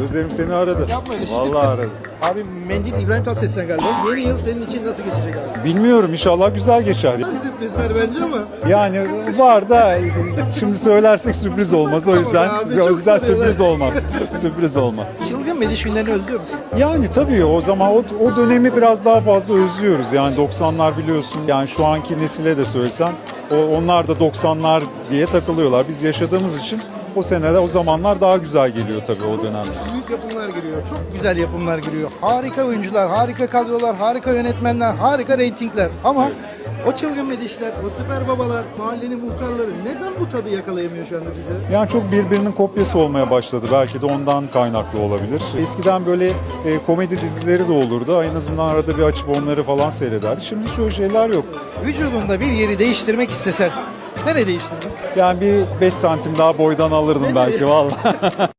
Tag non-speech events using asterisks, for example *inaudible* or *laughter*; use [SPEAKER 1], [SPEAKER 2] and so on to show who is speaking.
[SPEAKER 1] Gözlerim seni aradı.
[SPEAKER 2] Yapma öyle şey.
[SPEAKER 1] Vallahi aradı.
[SPEAKER 2] Abi mendil İbrahim Tatlıses'ten galiba. Yeni yıl senin için nasıl geçecek abi?
[SPEAKER 1] Bilmiyorum inşallah güzel geçer.
[SPEAKER 2] Sürprizler bence ama.
[SPEAKER 1] Yani var da şimdi söylersek sürpriz olmaz. O yüzden
[SPEAKER 2] Tamam abi,
[SPEAKER 1] o yüzden sürpriz olmaz. sürpriz olmaz.
[SPEAKER 2] Çılgın Mediş günlerini özlüyor musun?
[SPEAKER 1] Yani tabii o zaman o, o dönemi biraz daha fazla özlüyoruz. Yani 90'lar biliyorsun. Yani şu anki nesile de söylesen onlar da 90'lar diye takılıyorlar. Biz yaşadığımız için o senede o zamanlar daha güzel geliyor tabii o dönem bize.
[SPEAKER 2] Büyük yapımlar giriyor. Çok güzel yapımlar giriyor. Harika oyuncular, harika kadrolar, harika yönetmenler, harika reytingler. Ama o çılgın medişler, o süper babalar, mahallenin muhtarları neden bu tadı yakalayamıyor şu anda bize?
[SPEAKER 1] Yani çok birbirinin kopyası olmaya başladı. Belki de ondan kaynaklı olabilir. Eskiden böyle e, komedi dizileri de olurdu. En azından arada bir açıp onları falan seyrederdik. Şimdi hiç öyle şeyler yok.
[SPEAKER 2] Vücudunda bir yeri değiştirmek istesen nereye değiştirdin?
[SPEAKER 1] Yani bir 5 santim daha boydan alırdım belki vallahi. *laughs*